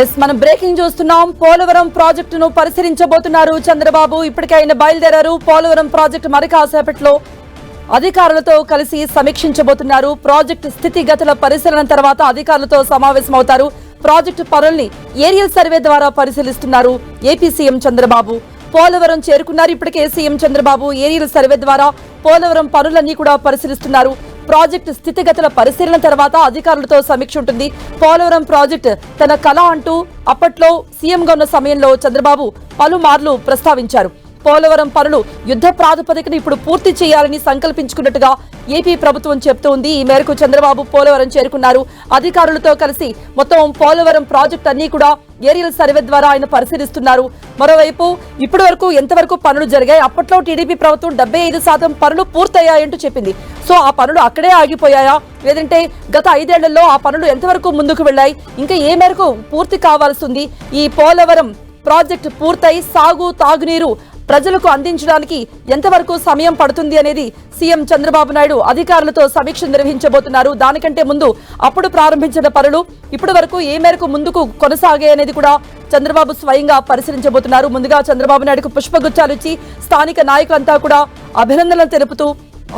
Yes మనం breaking చూస్తున్నాం. పోలవరం ప్రాజెక్టును పరిశీలించబోతున్నారు చంద్రబాబు. ఇప్పటికే ఆయన బయలుదేరారు. పోలవరం ప్రాజెక్టు మరి కాసేపట్లో అధికారులతో కలిసి సమీక్షించబోతున్నారు. ప్రాజెక్టు స్థితిగతుల పరిశీలన తర్వాత అధికారులతో సమావేశమవుతారు. ప్రాజెక్టు పనుల్ని ఏరియల్ సర్వే ద్వారా పరిశీలిస్తున్నారు ఏపీ సీఎం చంద్రబాబు. పోలవరం చేరుకున్నారు. ఇప్పటికే సీఎం చంద్రబాబు ఏరియల్ సర్వే ద్వారా పోలవరం పనులన్నీ కూడా పరిశీలిస్తున్నారు. ప్రాజెక్టు స్థితిగతుల పరిశీలన తర్వాత అధికారులతో సమీక్ష ఉంటుంది. పోలవరం ప్రాజెక్టు తన కళ అంటూ అప్పట్లో సీఎంగా ఉన్న సమయంలో చంద్రబాబు పలుమార్లు ప్రస్తావించారు. పోలవరం పనులు యుద్ధ ప్రాతిపదికన ఇప్పుడు పూర్తి చేయాలని సంకల్పించుకున్నట్టుగా ఏపీ ప్రభుత్వం చెబుతోంది ఈ మేరకు చంద్రబాబు పోలవరం చేరుకున్నారు. అధికారులతో కలిసి మొత్తం పోలవరం ప్రాజెక్ట్ అన్ని కూడా ఏరియల్ సర్వే ద్వారా ఆయన పరిశీలిస్తున్నారు. మరోవైపు ఇప్పటి వరకు ఎంతవరకు పనులు జరిగాయి? అప్పట్లో టీడీపీ ప్రభుత్వం డెబ్బై ఐదు శాతం పనులు పూర్తయ్యాయంటూ చెప్పింది. సో ఆ పనులు అక్కడే ఆగిపోయాయా? లేదంటే గత ఐదేళ్ళలో ఆ పనులు ఎంతవరకు ముందుకు వెళ్ళాయి? ఇంకా ఏ మేరకు పూర్తి కావాల్సింది ఈ పోలవరం ప్రాజెక్టు పూర్తయి సాగు తాగునీరు ప్రజలకు అందించడానికి ఎంతవరకు సమయం పడుతుంది అనేది సీఎం చంద్రబాబు నాయుడు అధికారులతో సమీక్ష నిర్వహించబోతున్నారు. దానికంటే ముందు అప్పుడు ప్రారంభించిన పనులు ఇప్పటి వరకు ఏ మేరకు ముందుకు కొనసాగాయనేది కూడా చంద్రబాబు స్వయంగా పరిశీలించబోతున్నారు. ముందుగా చంద్రబాబు నాయుడుకు పుష్పగుచ్చాలు ఇచ్చి స్థానిక నాయకులంతా కూడా అభినందనలు తెలుపుతూ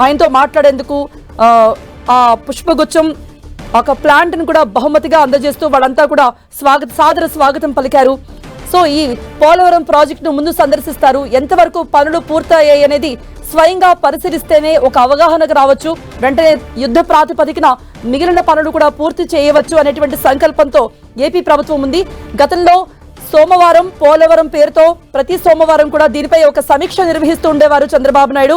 ఆయనతో మాట్లాడేందుకు ఆ, పుష్పగుచ్చం ఒక ప్లాంట్ను కూడా బహుమతిగా అందజేస్తూ వాళ్ళంతా కూడా స్వాగత సాదర స్వాగతం పలికారు. సో ఈ పోలవరం ప్రాజెక్టును ముందు సందర్శిస్తారు. ఎంతవరకు పనులు పూర్తయ్యాయి అనేది స్వయంగా పరిశీలిస్తేనే ఒక అవగాహనకు రావచ్చు. వెంటనే యుద్ధ ప్రాతిపదికన మిగిలిన పనులు కూడా పూర్తి చేయవచ్చు అనేటువంటి సంకల్పంతో ఏపీ ప్రభుత్వం ఉంది. గతంలో సోమవారం పోలవరం పేరుతో ప్రతి సోమవారం కూడా దీనిపై ఒక సమీక్ష నిర్వహిస్తూ ఉండేవారు చంద్రబాబు నాయుడు.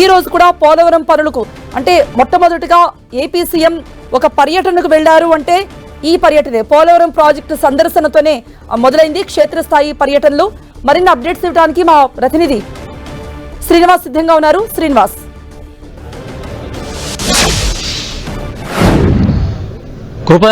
ఈ రోజు కూడా పోలవరం పనులకు అంటే మొట్టమొదటిగా ఏపీ సీఎం ఒక పర్యటనకు వెళ్ళారు అంటే ఈ పర్యటనే పోలవరం ప్రాజెక్టు సందర్శనతోనే మొదలైంది క్షేత్రస్థాయి పర్యటనలు. మరిన్ని అప్డేట్స్ ఇవ్వడానికి మా ప్రతినిధి శ్రీనివాస్ సిద్ధంగా ఉన్నారు. శ్రీనివాస్. కృప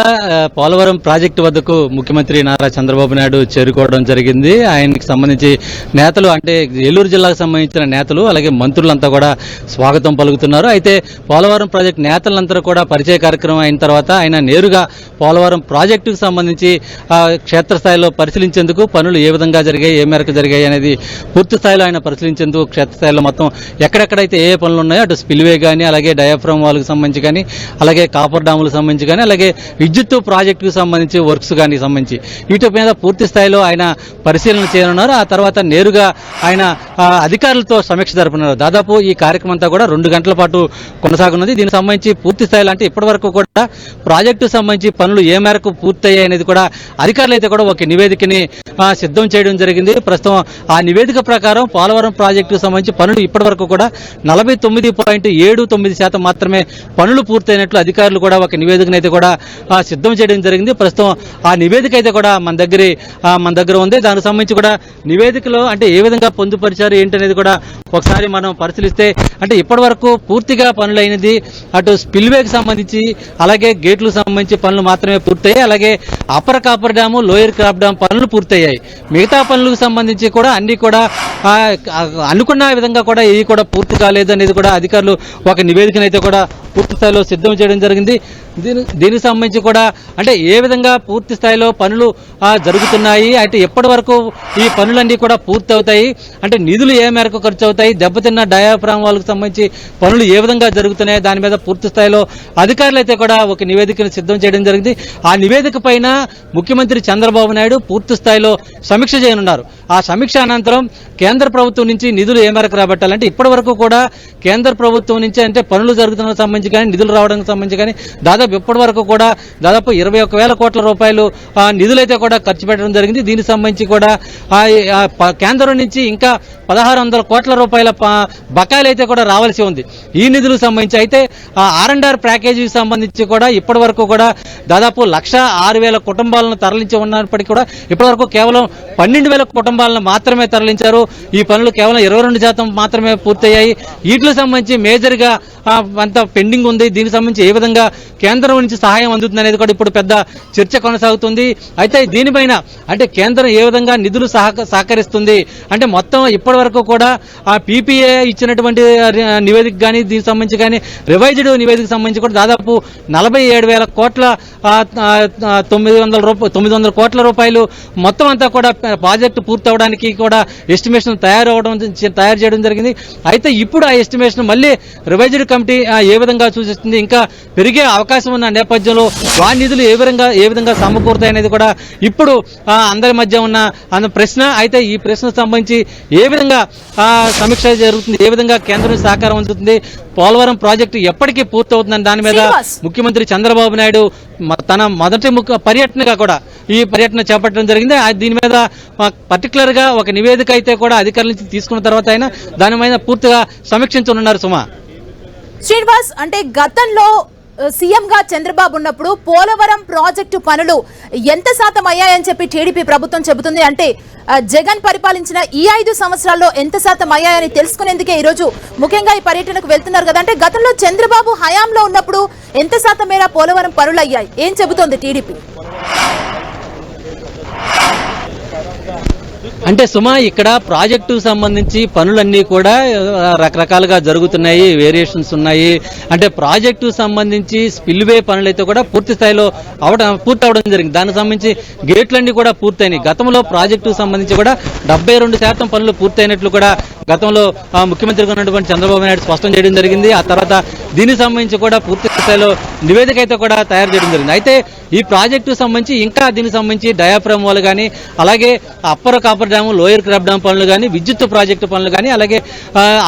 పోలవరం ప్రాజెక్టు వద్దకు ముఖ్యమంత్రి నారా చంద్రబాబు నాయుడు చేరుకోవడం జరిగింది. ఆయనకి సంబంధించి నేతలు అంటే ఏలూరు జిల్లాకు సంబంధించిన నేతలు అలాగే మంత్రులంతా కూడా స్వాగతం పలుకుతున్నారు. అయితే పోలవరం ప్రాజెక్టు నేతలందరూ కూడా పరిచయ కార్యక్రమం అయిన తర్వాత ఆయన నేరుగా పోలవరం ప్రాజెక్టుకు సంబంధించి ఆ, క్షేత్రస్థాయిలో పరిశీలించేందుకు పనులు ఏ విధంగా జరిగాయి ఏ మేరకు జరిగాయి అనేది పూర్తి స్థాయిలో ఆయన పరిశీలించేందుకు క్షేత్రస్థాయిలో మొత్తం ఎక్కడెక్కడైతే ఏ ఏ పనులు ఉన్నాయో అటు స్పిల్వే కానీ అలాగే డయాఫ్రమ్ వాళ్ళకి సంబంధించి కానీ అలాగే కాపర్ డాములకు సంబంధించి కానీ అలాగే విద్యుత్ ప్రాజెక్టుకు సంబంధించి వర్క్స్ కానీ సంబంధించి. వీటి మీద పూర్తి స్థాయిలో ఆయన పరిశీలన చేయనున్నారు. ఆ తర్వాత నేరుగా ఆయన అధికారులతో సమీక్ష జరుపుతున్నారు దాదాపు ఈ కార్యక్రమం అంతా కూడా రెండు గంటల పాటు కొనసాగనుంది. దీనికి సంబంధించి పూర్తి స్థాయిలో అంటే ఇప్పటి వరకు కూడా ప్రాజెక్టు సంబంధించి పనులు ఏ మేరకు పూర్తయ్యాయి అనేది కూడా అధికారులు అయితే కూడా ఒక నివేదికని సిద్ధం చేయడం జరిగింది. ప్రస్తుతం ఆ నివేదిక ప్రకారం పోలవరం ప్రాజెక్టుకు సంబంధించి పనులు ఇప్పటి వరకు కూడా నలభై తొమ్మిది పాయింట్ ఏడు తొమ్మిది శాతం మాత్రమే పనులు పూర్తయినట్లు అధికారులు కూడా ఒక నివేదికను అయితే కూడా సిద్ధం చేయడం జరిగింది. ప్రస్తుతం ఆ నివేదిక అయితే కూడా మన దగ్గర మన దగ్గర ఉంది. దానికి సంబంధించి కూడా నివేదికలో అంటే ఏ విధంగా పొందుపరిచారు ఏంటనేది కూడా ఒకసారి మనం పరిశీలిస్తే అంటే ఇప్పటి వరకు పూర్తిగా పనులైనది అటు అటు స్పిల్వేకి సంబంధించి అలాగే గేట్లకు సంబంధించి పనులు మాత్రమే పూర్తయ్యాయి. అలాగే అప్పర్ కాపర్ డ్యాము లోయర్ క్రాప్ డ్యామ్ పనులు పూర్తయ్యాయి. మిగతా పనులకు సంబంధించి కూడా అన్ని కూడా అనుకున్న విధంగా కూడా ఏవి కూడా పూర్తి కాలేదు అనేది కూడా అధికారులు ఒక నివేదికను అయితే కూడా పూర్తి స్థాయిలో సిద్ధం చేయడం జరిగింది. దీని దీనికి సంబంధించి కూడా అంటే ఏ విధంగా పూర్తి స్థాయిలో పనులు జరుగుతున్నాయి? అంటే ఎప్పటి వరకు ఈ పనులన్నీ కూడా పూర్తి అవుతాయి అంటే నిధులు ఏ మేరకు ఖర్చు అవుతాయి దెబ్బతిన్న డయాఫ్రామ్ వాళ్ళకి సంబంధించి పనులు ఏ విధంగా జరుగుతున్నాయి? దాని మీద పూర్తి స్థాయిలో అధికారులు అయితే కూడా ఒక నివేదికను సిద్ధం చేయడం జరిగింది. ఆ నివేదిక పైన ముఖ్యమంత్రి చంద్రబాబు నాయుడు పూర్తి స్థాయిలో సమీక్ష చేయనున్నారు. ఆ సమీక్ష అనంతరం కేంద్ర ప్రభుత్వం నుంచి నిధులు ఏ మేరకు రాబట్టాలంటే ఇప్పటి వరకు కూడా కేంద్ర ప్రభుత్వం నుంచి అంటే పనులు జరుగుతున్న సంబంధించి కానీ నిధులు రావడానికి సంబంధించి కానీ దాదాపు ఇప్పటి వరకు కూడా దాదాపు ఇరవై వేల కోట్ల రూపాయలు నిధులైతే కూడా ఖర్చు పెట్టడం జరిగింది. దీనికి సంబంధించి కూడా కేంద్రం నుంచి ఇంకా పదహారు వందల కోట్ల రూపాయల బకాయిలు అయితే కూడా రావాల్సి ఉంది. ఈ నిధులకు సంబంధించి అయితే ఆర్ అండ్ ఆర్ ప్యాకేజీకి సంబంధించి కూడా ఇప్పటి వరకు కూడా దాదాపు లక్ష ఆరు వేల కుటుంబాలను తరలించి ఉన్నప్పటికీ కూడా ఇప్పటివరకు కేవలం పన్నెండు వేల కుటుంబాలను మాత్రమే తరలించారు. ఈ పనులు కేవలం ఇరవై రెండు శాతం మాత్రమే పూర్తయ్యాయి. వీటికి సంబంధించి మేజర్గా అంత పెండింగ్ ఉంది. దీనికి సంబంధించి ఏ విధంగా కేంద్రం నుంచి సహాయం అందుతుంది అనేది కూడా ఇప్పుడు పెద్ద చర్చ కొనసాగుతుంది. అయితే దీనిపైన అంటే కేంద్రం ఏ విధంగా నిధులు సహక సహకరిస్తుంది? అంటే మొత్తం ఇప్పటి వరకు కూడా ఆ పీపీఏ ఇచ్చినటువంటి నివేదిక కానీ దీనికి సంబంధించి కానీ రివైజ్డ్ నివేదిక సంబంధించి కూడా దాదాపు నలభై ఏడు వేల కోట్ల తొమ్మిది వందల రూపాయలు తొమ్మిది వందల కోట్ల రూపాయలు మొత్తం అంతా కూడా ప్రాజెక్టు పూర్తవడానికి కూడా ఎస్టిమేషన్ తయారు అవడం తయారు చేయడం జరిగింది. అయితే ఇప్పుడు ఆ ఎస్టిమేషన్ మళ్ళీ రివైజ్డ్ కమిటీ ఏ విధంగా సూచిస్తుంది? ఇంకా పెరిగే అవకాశం ఉన్న నేపథ్యంలో వా నిధులు ఏ విధంగా ఏ విధంగా సమకూరుతాయి అనేది కూడా ఇప్పుడు ఆ, అందరి మధ్య ఉన్న అన్న ప్రశ్న. అయితే ఈ ప్రశ్నకు సంబంధించి ఏ విధంగా ఆ, సమీక్ష జరుగుతుంది? ఏ విధంగా కేంద్రం సహకారం అందుతుంది? పోలవరం ప్రాజెక్టు ఎప్పటికీ పూర్తవుతుందని దాని మీద. ముఖ్యమంత్రి చంద్రబాబు నాయుడు తన మొదటి ముఖ్య పర్యటనగా కూడా ఈ పర్యటన చేపట్టడం జరిగింది. ఆ- దీని మీద పర్టికులర్గా ఒక నివేదిక అయితే కూడా అధికారుల నుంచి తీసుకున్న తర్వాత అయినా దాని మీద పూర్తిగా సమీక్షించనున్నారు సుమా. శ్రీనివాస్ అంటే గతంలో సీఎంగా చంద్రబాబు ఉన్నప్పుడు పోలవరం ప్రాజెక్టు పనులు ఎంత శాతం అయ్యాయని చెప్పి టీడీపీ ప్రభుత్వం చెబుతుంది. అంటే జగన్ పరిపాలించిన ఈ ఐదు సంవత్సరాల్లో ఎంత శాతం అయ్యాయని తెలుసుకునేందుకే ఈ రోజు ముఖ్యంగా ఈ పర్యటనకు వెళ్తున్నారు కదా. అంటే గతంలో చంద్రబాబు హయాంలో ఉన్నప్పుడు ఎంత శాతం మేర పోలవరం పనులు అయ్యాయి ఏం చెబుతోంది టీడీపీ? అంటే సుమా ఇక్కడ ప్రాజెక్టు సంబంధించి పనులన్నీ కూడా రకరకాలుగా జరుగుతున్నాయి వేరియేషన్స్ ఉన్నాయి. అంటే ప్రాజెక్టు సంబంధించి స్పిల్వే పనులైతే కూడా పూర్తి స్థాయిలో అవడం పూర్తి అవడం జరిగింది. దానికి సంబంధించి గేట్లన్నీ కూడా పూర్తయినాయి. గతంలో ప్రాజెక్టు సంబంధించి కూడా డెబ్బై రెండు శాతం పనులు పూర్తయినట్లు కూడా గతంలో ముఖ్యమంత్రిగా ఉన్నటువంటి చంద్రబాబు నాయుడు స్పష్టం చేయడం జరిగింది. ఆ తర్వాత దీనికి సంబంధించి కూడా పూర్తి స్థాయిలో నివేదిక అయితే కూడా తయారు చేయడం జరిగింది. అయితే ఈ ప్రాజెక్టు సంబంధించి ఇంకా దీనికి సంబంధించి డయాఫ్రమ్ వాళ్ళు కానీ అలాగే అప్పర్ కాపర్ డ్యామ్ లోయర్ క్రాప్ డ్యామ్ పనులు కానీ విద్యుత్ ప్రాజెక్టు పనులు కానీ అలాగే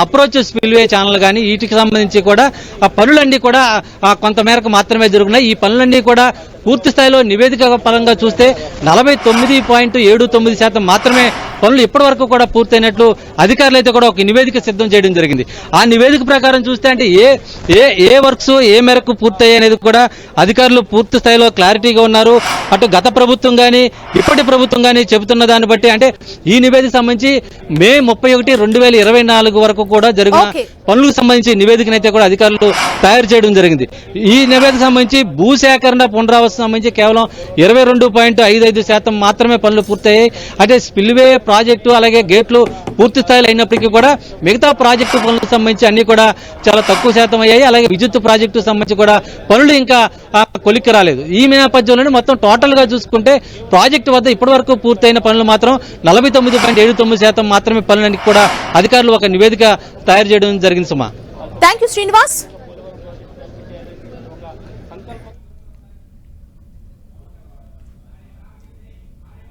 అప్రోచ్ స్పిల్వే ఛానల్ కానీ వీటికి సంబంధించి కూడా ఆ పనులన్నీ కూడా కొంతమేరకు కొంత మేరకు మాత్రమే జరుగుతున్నాయి ఈ పనులన్నీ కూడా పూర్తి స్థాయిలో నివేదిక పరంగా చూస్తే నలభై తొమ్మిది పాయింట్ ఏడు తొమ్మిది శాతం మాత్రమే పనులు ఇప్పటి వరకు కూడా పూర్తయినట్లు అధికారులు అయితే కూడా ఒక నివేదిక సిద్ధం చేయడం జరిగింది. ఆ నివేదిక ప్రకారం చూస్తే అంటే ఏ ఏ ఏ వర్క్స్ ఏ మేరకు పూర్తయ్యాయి అనేది కూడా అధికారులు పూర్తి స్థాయిలో క్లారిటీగా ఉన్నారు. అటు గత ప్రభుత్వం కానీ ఇప్పటి ప్రభుత్వం కానీ చెబుతున్న దాన్ని బట్టి అంటే ఈ నివేదిక సంబంధించి మే ముప్పై ఒకటి రెండు వేల ఇరవై నాలుగు వరకు కూడా జరిగిన. పనులకు సంబంధించి నివేదికనైతే కూడా అధికారులు తయారు చేయడం జరిగింది. ఈ నివేదిక సంబంధించి భూసేకరణ పునరావాసం సంబంధించి కేవలం ఇరవై రెండు పాయింట్ ఐదు ఐదు శాతం మాత్రమే పనులు పూర్తయ్యాయి. అంటే స్పిల్వే ప్రాజెక్టు అలాగే గేట్లు పూర్తి స్థాయిలో అయినప్పటికీ కూడా మిగతా ప్రాజెక్టు పనులకు సంబంధించి అన్ని కూడా చాలా తక్కువ శాతం అయ్యాయి. అలాగే విద్యుత్ ప్రాజెక్టు సంబంధించి కూడా పనులు ఇంకా కొలిక్కి రాలేదు. ఈ నేపథ్యంలోనే మొత్తం టోటల్గా చూసుకుంటే ప్రాజెక్టు వద్ద ఇప్పటివరకు పూర్తయిన పనులు మాత్రం నలభై తొమ్మిది పాయింట్ ఏడు తొమ్మిది శాతం మాత్రమే పనులన్నీ కూడా అధికారులు ఒక నివేదిక తయారు చేయడం జరిగింది సుమా. Thank you Srinivas